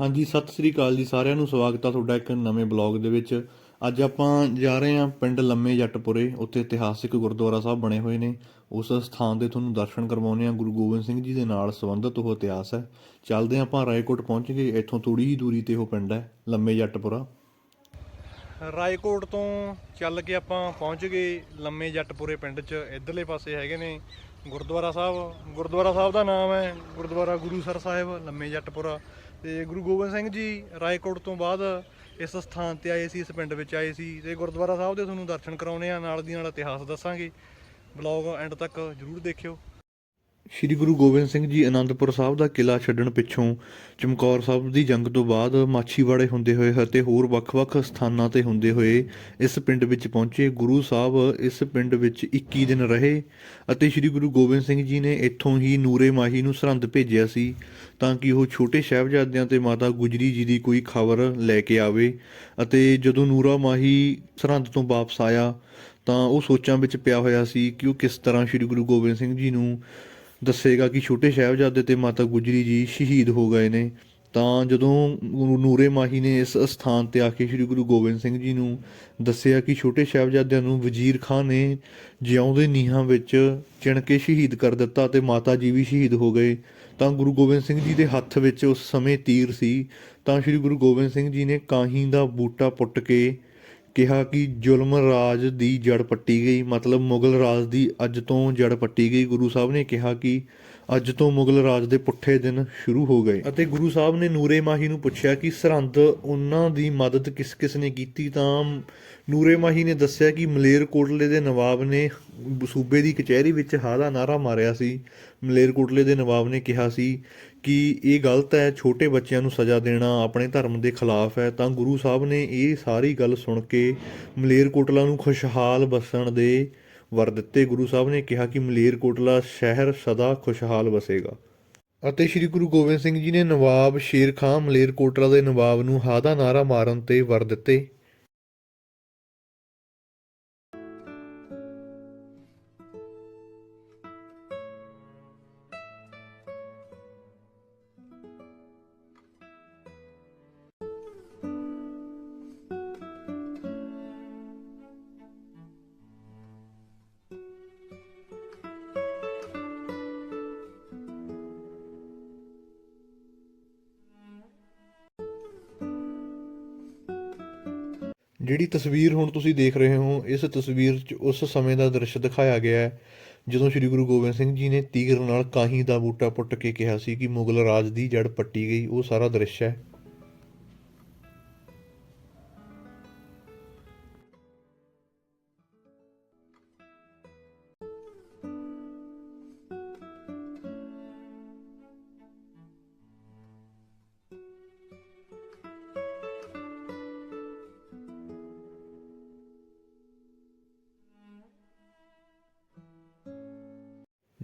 ਹਾਂਜੀ, ਸਤਿ ਸ੍ਰੀ ਅਕਾਲ ਜੀ ਸਾਰਿਆਂ ਨੂੰ। ਸਵਾਗਤ ਆ ਤੁਹਾਡਾ ਇੱਕ ਨਵੇਂ ਬਲੌਗ ਦੇ ਵਿੱਚ। ਅੱਜ ਆਪਾਂ ਜਾ ਰਹੇ ਹਾਂ ਪਿੰਡ ਲੰਮੇ ਜੱਟਪੁਰੇ, ਉੱਥੇ ਇਤਿਹਾਸਿਕ ਗੁਰਦੁਆਰਾ ਸਾਹਿਬ ਬਣੇ ਹੋਏ ਨੇ। ਉਸ ਸਥਾਨ ਦੇ ਤੁਹਾਨੂੰ ਦਰਸ਼ਨ ਕਰਵਾਉਂਦੇ ਹਾਂ। ਗੁਰੂ ਗੋਬਿੰਦ ਸਿੰਘ ਜੀ ਦੇ ਨਾਲ ਸੰਬੰਧਿਤ ਉਹ ਇਤਿਹਾਸ ਹੈ। ਚੱਲਦੇ ਹਾਂ ਆਪਾਂ, ਰਾਏਕੋਟ ਪਹੁੰਚ ਗਏ ਇੱਥੋਂ ਥੋੜੀ ਹੀ ਦੂਰੀ ਤੇ ਉਹ ਪਿੰਡ ਹੈ, ਲੰਮੇ ਜੱਟਪੁਰਾ। ਰਾਏਕੋਟ ਤੋਂ ਚੱਲ ਕੇ ਆਪਾਂ ਪਹੁੰਚ ਗਏ ਲੰਮੇ ਜੱਟਪੁਰੇ ਪਿੰਡ 'ਚ। ਇਧਰਲੇ ਪਾਸੇ ਹੈਗੇ ਨੇ ਗੁਰਦੁਆਰਾ ਸਾਹਿਬ। ਗੁਰਦੁਆਰਾ ਸਾਹਿਬ ਦਾ ਨਾਮ ਹੈ ਗੁਰਦੁਆਰਾ ਗੁਰੂਸਰ ਸਾਹਿਬ, ਲੰਮੇ ਜੱਟਪੁਰਾ। ਤੇ ਗੁਰੂ ਗੋਬਿੰਦ ਸਿੰਘ ਜੀ ਰਾਏਕੋਟ ਤੋਂ ਬਾਅਦ ਇਸ ਸਥਾਨ ਤੇ ਆਏ ਸੀ, ਇਸ ਪਿੰਡ ਵਿੱਚ ਆਏ ਸੀ ਤੇ ਗੁਰਦੁਆਰਾ ਸਾਹਿਬ ਦੇ ਤੁਹਾਨੂੰ ਦਰਸ਼ਨ ਕਰਾਉਣੇ ਆ ਨਾਲ ਦੀ ਨਾਲ ਇਤਿਹਾਸ ਦੱਸਾਂਗੇ। ਬਲੌਗ ਐਂਡ ਤੱਕ ਜਰੂਰ ਦੇਖਿਓ। ਸ਼੍ਰੀ ਗੁਰੂ ਗੋਬਿੰਦ ਸਿੰਘ ਜੀ ਅਨੰਦਪੁਰ ਸਾਹਿਬ ਦਾ ਕਿਲਾ ਛੱਡਣ ਪਿੱਛੋਂ ਚਮਕੌਰ ਸਾਹਿਬ ਦੀ ਜੰਗ ਤੋਂ ਬਾਅਦ ਮਾਛੀਵਾੜੇ ਹੁੰਦੇ ਹੋਏ ਅਤੇ ਹੋਰ ਵੱਖ-ਵੱਖ ਸਥਾਨਾਂ ਤੇ ਹੁੰਦੇ ਹੋਏ ਇਸ ਪਿੰਡ ਵਿੱਚ ਪਹੁੰਚੇ। ਗੁਰੂ ਸਾਹਿਬ ਇਸ ਪਿੰਡ ਵਿੱਚ 21 ਦਿਨ ਰਹੇ ਅਤੇ ਸ਼੍ਰੀ ਗੁਰੂ ਗੋਬਿੰਦ ਸਿੰਘ ਜੀ ਨੇ ਇੱਥੋਂ ਹੀ ਨੂਰੇ ਮਾਹੀ ਨੂੰ ਸਰਹੰਦ ਭੇਜਿਆ ਸੀ ਤਾਂ ਕਿ ਉਹ ਛੋਟੇ ਸਾਹਿਬਜ਼ਾਦਿਆਂ ਤੇ ਮਾਤਾ ਗੁਜਰੀ ਜੀ ਦੀ ਕੋਈ ਖਬਰ ਲੈ ਕੇ ਆਵੇ ਅਤੇ ਜਦੋਂ ਨੂਰਾ ਮਾਹੀ ਸਰਹੰਦ ਤੋਂ ਵਾਪਸ ਆਇਆ ਤਾਂ ਉਹ ਸੋਚਾਂ ਵਿੱਚ ਪਿਆ ਹੋਇਆ ਸੀ ਕਿ ਉਹ ਕਿਸ ਤਰ੍ਹਾਂ ਸ਼੍ਰੀ ਗੁਰੂ ਗੋਬਿੰਦ ਸਿੰਘ ਜੀ ਨੂੰ ਦੱਸੇਗਾ ਕਿ ਛੋਟੇ ਸਾਹਿਬਜ਼ਾਦੇ ਤੇ ਮਾਤਾ ਗੁਜਰੀ ਜੀ ਸ਼ਹੀਦ ਹੋ ਗਏ ਨੇ। ਤਾਂ ਜਦੋਂ ਗੁਰੂ ਨੂਰੇ ਮਾਹੀ ਨੇ ਇਸ ਸਥਾਨ ਤੇ ਆ ਕੇ ਸ੍ਰੀ ਗੁਰੂ ਗੋਬਿੰਦ ਸਿੰਘ ਜੀ ਨੂੰ ਦੱਸਿਆ ਕਿ ਛੋਟੇ ਸਾਹਿਬਜ਼ਾਦਿਆਂ ਨੂੰ ਵਜ਼ੀਰ ਖਾਨ ਨੇ ਜਿਉਂਦੇ ਨੀਹਾਂ ਵਿੱਚ ਚਿਣ ਕੇ ਸ਼ਹੀਦ ਕਰ ਦਿੱਤਾ ਤੇ ਮਾਤਾ ਜੀ ਵੀ ਸ਼ਹੀਦ ਹੋ ਗਏ, ਤਾਂ ਗੁਰੂ ਗੋਬਿੰਦ ਸਿੰਘ ਜੀ ਦੇ ਹੱਥ ਵਿੱਚ ਉਸ ਸਮੇਂ ਤੀਰ ਸੀ। ਤਾਂ ਸ੍ਰੀ ਗੁਰੂ ਗੋਬਿੰਦ ਸਿੰਘ ਜੀ ਨੇ ਕਾਹੀਂ ਦਾ ਬੂਟਾ ਪੁੱਟ ਕੇ ਕਿਹਾ ਕਿ ਜ਼ੁਲਮ ਰਾਜ ਦੀ ਜੜ ਪੱਟੀ ਗਈ। ਮਤਲਬ ਮੁਗਲ ਰਾਜ ਦੀ ਅੱਜ ਤੋਂ ਜੜ ਪੱਟੀ ਗਈ। ਗੁਰੂ ਸਾਹਿਬ ਨੇ ਕਿਹਾ ਕਿ ਅੱਜ ਤੋਂ ਮੁਗਲ ਰਾਜ ਦੇ ਪੁੱਠੇ ਦਿਨ ਸ਼ੁਰੂ ਹੋ ਗਏ। ਅਤੇ ਗੁਰੂ ਸਾਹਿਬ ਨੇ ਨੂਰੇ ਮਾਹੀ ਨੂੰ ਪੁੱਛਿਆ ਕਿ ਸਰਹੰਦ ਉਹਨਾਂ ਦੀ ਮਦਦ ਕਿਸ ਕਿਸ ਨੇ ਕੀਤੀ? ਤਾਂ ਨੂਰੇ ਮਾਹੀ ਨੇ ਦੱਸਿਆ ਕਿ ਮਲੇਰਕੋਟਲੇ ਦੇ ਨਵਾਬ ਨੇ ਸੂਬੇ ਦੀ ਕਚਹਿਰੀ ਵਿੱਚ ਹਾਂ ਦਾ ਨਾਰਾ ਮਾਰਿਆ ਸੀ। ਮਲੇਰਕੋਟਲੇ ਦੇ ਨਵਾਬ ਨੇ ਕਿਹਾ ਸੀ ਕਿ ਇਹ ਗਲਤ ਹੈ, ਛੋਟੇ ਬੱਚਿਆਂ ਨੂੰ ਸਜ਼ਾ ਦੇਣਾ ਆਪਣੇ ਧਰਮ ਦੇ ਖਿਲਾਫ ਹੈ। ਤਾਂ ਗੁਰੂ ਸਾਹਿਬ ਨੇ ਇਹ ਸਾਰੀ ਗੱਲ ਸੁਣ ਕੇ ਮਲੇਰਕੋਟਲਾ ਨੂੰ ਖੁਸ਼ਹਾਲ ਬਸਣ ਦੇ ਵਰ ਦਿੱਤੇ ਗੁਰੂ ਸਾਹਿਬ ਨੇ ਕਿਹਾ ਕਿ ਮਲੇਰਕੋਟਲਾ ਸ਼ਹਿਰ ਸਦਾ ਖੁਸ਼ਹਾਲ ਵਸੇਗਾ। ਅਤੇ ਸ੍ਰੀ ਗੁਰੂ ਗੋਬਿੰਦ ਸਿੰਘ ਜੀ ਨੇ ਨਵਾਬ ਸ਼ੇਰ ਖਾਨ ਮਲੇਰਕੋਟਲਾ ਦੇ ਨਵਾਬ ਨੂੰ ਹਾਦਾ ਨਾਰਾ ਮਾਰਨ ਤੇ ਵਰ ਦਿੱਤੇ। ਜਿਹੜੀ ਤਸਵੀਰ ਹੁਣ ਤੁਸੀਂ ਦੇਖ ਰਹੇ ਹੋ, ਇਸ ਤਸਵੀਰ 'ਚ ਉਸ ਸਮੇਂ ਦਾ ਦ੍ਰਿਸ਼ ਦਿਖਾਇਆ ਗਿਆ ਹੈ, ਜਦੋਂ ਸ੍ਰੀ ਗੁਰੂ ਗੋਬਿੰਦ ਸਿੰਘ ਜੀ ਨੇ ਤੀਰ ਨਾਲ ਕਾਹੀ ਦਾ ਬੂਟਾ ਪੁੱਟ ਕੇ ਕਿਹਾ ਸੀ ਕਿ ਮੁਗਲ ਰਾਜ ਦੀ ਜੜ ਪੱਟੀ ਗਈ, ਉਹ ਸਾਰਾ ਦ੍ਰਿਸ਼ ਹੈ।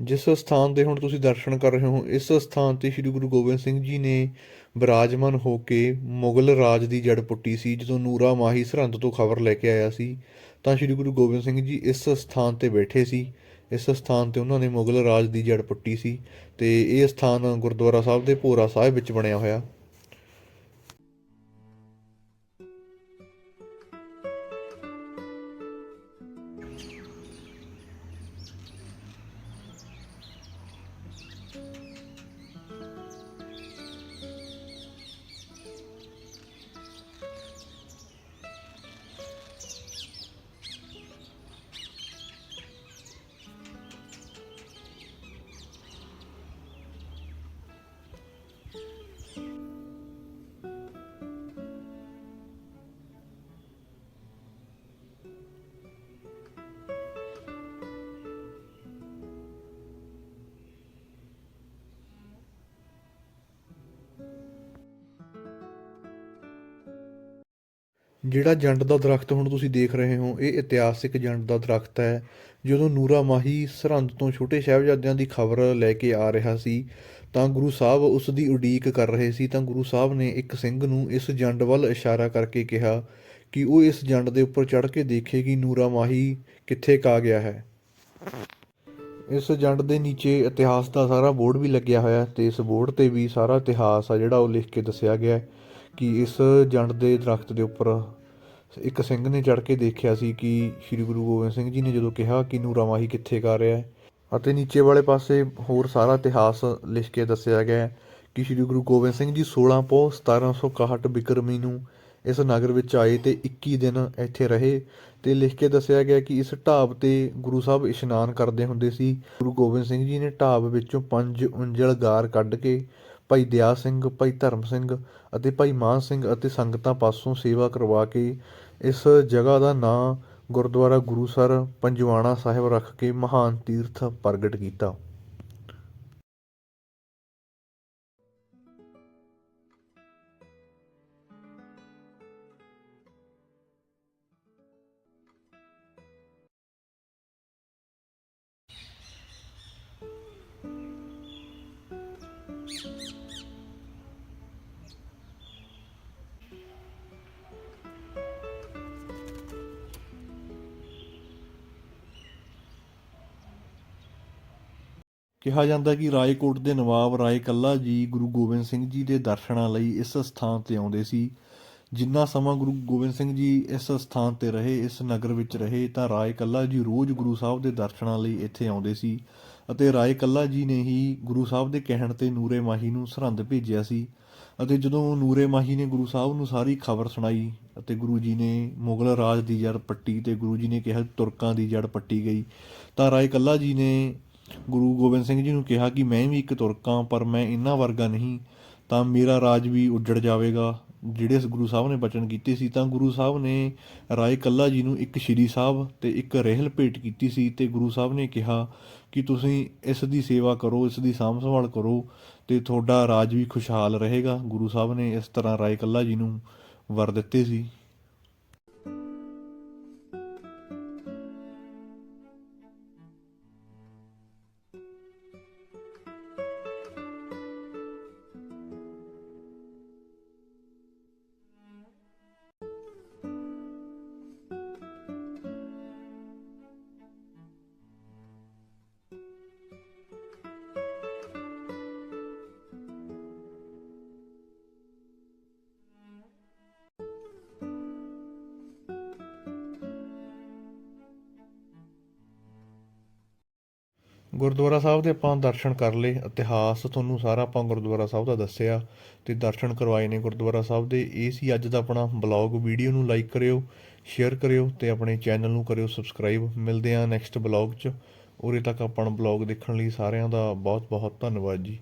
ਜਿਸ ਸਥਾਨ ਦੇ ਹੁਣ ਤੁਸੀਂ ਦਰਸ਼ਨ ਕਰ ਰਹੇ ਹੋ, ਇਸ ਸਥਾਨ ਤੇ ਸ੍ਰੀ ਗੁਰੂ ਗੋਬਿੰਦ ਸਿੰਘ ਜੀ ਨੇ ਬਿਰਾਜਮਾਨ ਹੋ ਕੇ ਮੁਗਲ ਰਾਜ ਦੀ ਜੜ ਪੁੱਟੀ ਸੀ, ਜਦੋਂ ਨੂਰਾ ਮਾਹੀ ਸਰਹੰਦ ਤੋਂ ਖਬਰ ਲੈ ਕੇ ਆਇਆ ਸੀ, ਤਾਂ ਸ੍ਰੀ ਗੁਰੂ ਗੋਬਿੰਦ ਸਿੰਘ ਜੀ ਇਸ ਸਥਾਨ ਤੇ ਬੈਠੇ ਸੀ। ਇਸ ਸਥਾਨ ਤੇ ਉਹਨਾਂ ਨੇ ਮੁਗਲ ਰਾਜ ਦੀ ਜੜ ਪੁੱਟੀ ਸੀ ਤੇ ਇਹ ਸਥਾਨ ਗੁਰਦੁਆਰਾ ਸਾਹਿਬ ਦੇ ਭੋਰਾ ਸਾਹਿਬ ਵਿੱਚ ਬਣਿਆ ਹੋਇਆ। ਜਿਹੜਾ ਜੰਡ ਦਾ ਦਰਖਤ ਹੁਣ ਤੁਸੀਂ ਦੇਖ ਰਹੇ ਹੋ, ਇਹ ਇਤਿਹਾਸਿਕ ਜੰਡ ਦਾ ਦਰਖਤ ਹੈ, ਜਦੋਂ ਨੂਰਾ ਮਾਹੀ ਸਰਹੰਦ ਤੋਂ ਛੋਟੇ ਸਾਹਿਬਜ਼ਾਦਿਆਂ ਦੀ ਖਬਰ ਲੈ ਕੇ ਆ ਰਿਹਾ ਸੀ, ਤਾਂ ਗੁਰੂ ਸਾਹਿਬ ਉਸ ਦੀ ਉਡੀਕ ਕਰ ਰਹੇ ਸੀ, ਤਾਂ ਗੁਰੂ ਸਾਹਿਬ ਨੇ ਇੱਕ ਸਿੰਘ ਨੂੰ ਇਸ ਜੰਡ ਵੱਲ ਇਸ਼ਾਰਾ ਕਰਕੇ ਕਿਹਾ ਕਿ ਉਹ ਇਸ ਜੰਡ ਦੇ ਉੱਪਰ ਚੜ੍ਹ ਕੇ ਦੇਖੇ ਕਿ ਨੂਰਾ ਮਾਹੀ ਕਿੱਥੇ ਕਾ ਗਿਆ ਹੈ। ਇਸ ਜੰਡ ਦੇ ਨੀਚੇ ਇਤਿਹਾਸ ਦਾ ਸਾਰਾ ਬੋਰਡ ਵੀ ਲੱਗਿਆ ਹੋਇਆ ਹੈ ਤੇ ਇਸ ਬੋਰਡ ਤੇ ਵੀ ਸਾਰਾ ਇਤਿਹਾਸ ਆ ਜਿਹੜਾ ਉਹ ਲਿਖ ਕੇ ਦੱਸਿਆ ਗਿਆ ਹੈ। ਕਿ ਇਸ ਜੰਡ ਦੇ ਦਰਖਤ ਦੇ ਉੱਪਰ ਇੱਕ ਸਿੰਘ ਨੇ ਚੜ ਕੇ ਦੇਖਿਆ ਸੀ ਕਿ ਸ੍ਰੀ ਗੁਰੂ ਗੋਬਿੰਦ ਸਿੰਘ ਜੀ ਨੇ ਜਦੋਂ ਕਿਹਾ ਕਿ ਨੂਰਾ ਮਾਹੀ ਕਿੱਥੇ ਕਰ ਰਿਹਾ ਹੈ ਅਤੇ ਨੀਚੇ ਵਾਲੇ ਪਾਸੇ ਹੋਰ ਸਾਰਾ ਇਤਿਹਾਸ ਲਿਖ ਕੇ ਦੱਸਿਆ ਗਿਆ ਹੈ ਕਿ ਸ੍ਰੀ ਗੁਰੂ ਗੋਬਿੰਦ ਸਿੰਘ ਜੀ 16 ਪੋ 1761 ਬਿਕਰਮੀ ਨੂੰ ਇਸ ਨਗਰ ਵਿੱਚ ਆਏ ਤੇ 21 ਦਿਨ ਇੱਥੇ ਰਹੇ ਤੇ ਲਿਖ ਕੇ ਦੱਸਿਆ ਗਿਆ ਕਿ ਇਸ ਢਾਬ ਤੇ ਗੁਰੂ ਸਾਹਿਬ ਇਸ਼ਨਾਨ ਕਰਦੇ ਹੁੰਦੇ ਸੀ। ਗੁਰੂ ਗੋਬਿੰਦ ਸਿੰਘ ਜੀ ਨੇ ਢਾਬ ਵਿੱਚੋਂ ਪੰਜ ਉਂਜਲ ਗਾਰ ਕੱਢ ਕੇ ਭਾਈ ਦਿਆ ਸਿੰਘ, ਭਾਈ ਧਰਮ ਸਿੰਘ ਅਤੇ ਭਾਈ ਮਾਨ ਸਿੰਘ ਅਤੇ ਸੰਗਤਾਂ ਪਾਸੋਂ ਸੇਵਾ ਕਰਵਾ ਕੇ ਇਸ ਜਗ੍ਹਾ ਦਾ ਨਾਂ ਗੁਰਦੁਆਰਾ ਗੁਰੂਸਰ ਪੰਜਵਾਣਾ ਸਾਹਿਬ ਰੱਖ ਕੇ ਮਹਾਨ ਤੀਰਥ ਪ੍ਰਗਟ ਕੀਤਾ। ਕਿਹਾ ਜਾਂਦਾ ਕਿ ਰਾਏਕੋਟ ਦੇ ਨਵਾਬ ਰਾਏ ਕੱਲਾ ਜੀ ਗੁਰੂ ਗੋਬਿੰਦ ਸਿੰਘ ਜੀ ਦੇ ਦਰਸ਼ਨਾਂ ਲਈ ਇਸ ਸਥਾਨ ਤੇ ਆਉਂਦੇ ਸੀ। ਜਿੰਨਾ ਸਮਾਂ ਗੁਰੂ ਗੋਬਿੰਦ ਸਿੰਘ ਜੀ ਇਸ ਸਥਾਨ ਤੇ ਰਹੇ, ਇਸ ਨਗਰ ਵਿੱਚ ਰਹੇ, ਤਾਂ ਰਾਏ ਕੱਲਾ ਜੀ ਰੋਜ਼ ਗੁਰੂ ਸਾਹਿਬ ਦੇ ਦਰਸ਼ਨਾਂ ਲਈ ਇੱਥੇ ਆਉਂਦੇ ਸੀ ਅਤੇ ਰਾਏ ਕੱਲਾ ਜੀ ਨੇ ਹੀ ਗੁਰੂ ਸਾਹਿਬ ਦੇ ਕਹਿਣ ਤੇ ਨੂਰੇ ਮਾਹੀ ਨੂੰ ਸਰਹੰਦ ਭੇਜਿਆ ਸੀ ਅਤੇ ਜਦੋਂ ਨੂਰੇ ਮਾਹੀ ਨੇ ਗੁਰੂ ਸਾਹਿਬ ਨੂੰ ਸਾਰੀ ਖਬਰ ਸੁਣਾਈ ਅਤੇ ਗੁਰੂ ਜੀ ਨੇ ਮੁਗਲ ਰਾਜ ਦੀ ਜੜ ਪੱਟੀ ਤੇ ਗੁਰੂ ਜੀ ਨੇ ਕਿਹਾ ਤੁਰਕਾਂ ਦੀ ਜੜ ਪੱਟੀ ਗਈ, ਤਾਂ ਰਾਏ ਕੱਲਾ ਜੀ ਨੇ ਗੁਰੂ ਗੋਬਿੰਦ ਸਿੰਘ ਜੀ ਨੂੰ ਕਿਹਾ ਕਿ ਮੈਂ ਵੀ ਇੱਕ ਤੁਰਕਾਂ ਪਰ ਮੈਂ ਇਹਨਾਂ ਵਰਗਾ ਨਹੀਂ, ਤਾਂ ਮੇਰਾ ਰਾਜ ਵੀ ਉੱਜੜ ਜਾਵੇਗਾ। ਜਿਹੜੇ ਗੁਰੂ ਸਾਹਿਬ ਨੇ ਬਚਨ ਕੀਤੇ ਸੀ, ਤਾਂ ਗੁਰੂ ਸਾਹਿਬ ਨੇ ਰਾਏ ਕੱਲਾ ਜੀ ਨੂੰ ਇੱਕ ਸ਼੍ਰੀ ਸਾਹਿਬ ਤੇ ਇੱਕ ਰਹਿਲ ਭੇਟ ਕੀਤੀ ਸੀ ਤੇ ਗੁਰੂ ਸਾਹਿਬ ਨੇ ਕਿਹਾ ਕਿ ਤੁਸੀਂ ਇਸ ਦੀ ਸੇਵਾ ਕਰੋ, ਇਸ ਦੀ ਸਾਂਭ ਸੰਭਾਲ ਕਰੋ ਤੇ ਤੁਹਾਡਾ ਰਾਜ ਵੀ ਖੁਸ਼ਹਾਲ ਰਹੇਗਾ। ਗੁਰੂ ਸਾਹਿਬ ਨੇ ਇਸ ਤਰ੍ਹਾਂ ਰਾਏ ਕੱਲਾ ਜੀ ਨੂੰ ਵਰ ਦਿੱਤੇ ਸੀ। ਗੁਰਦੁਆਰਾ ਸਾਹਿਬ ਦੇ ਆਪਾਂ ਦਰਸ਼ਨ ਕਰ ਲਏ, ਇਤਿਹਾਸ ਤੁਹਾਨੂੰ ਸਾਰਾ ਆਪਾਂ ਗੁਰਦੁਆਰਾ ਸਾਹਿਬ ਦਾ ਦੱਸਿਆ ਤੇ ਦਰਸ਼ਨ ਕਰਵਾਏ ਨੇ ਗੁਰਦੁਆਰਾ ਸਾਹਿਬ ਦੇ। ਇਹ ਸੀ ਅੱਜ ਦਾ ਆਪਣਾ ਬਲੌਗ ਵੀਡੀਓ ਨੂੰ ਲਾਈਕ ਕਰਿਓ ਸ਼ੇਅਰ ਕਰਿਓ ਤੇ ਆਪਣੇ ਚੈਨਲ ਨੂੰ ਕਰਿਓ ਸਬਸਕ੍ਰਾਈਬ ਮਿਲਦੇ ਆ ਨੈਕਸਟ ਬਲੌਗ 'ਚ। ਉਰੇ ਤੱਕ ਆਪਾਂ ਬਲੌਗ ਦੇਖਣ ਲਈ ਸਾਰਿਆਂ ਦਾ ਬਹੁਤ ਬਹੁਤ ਧੰਨਵਾਦ ਜੀ।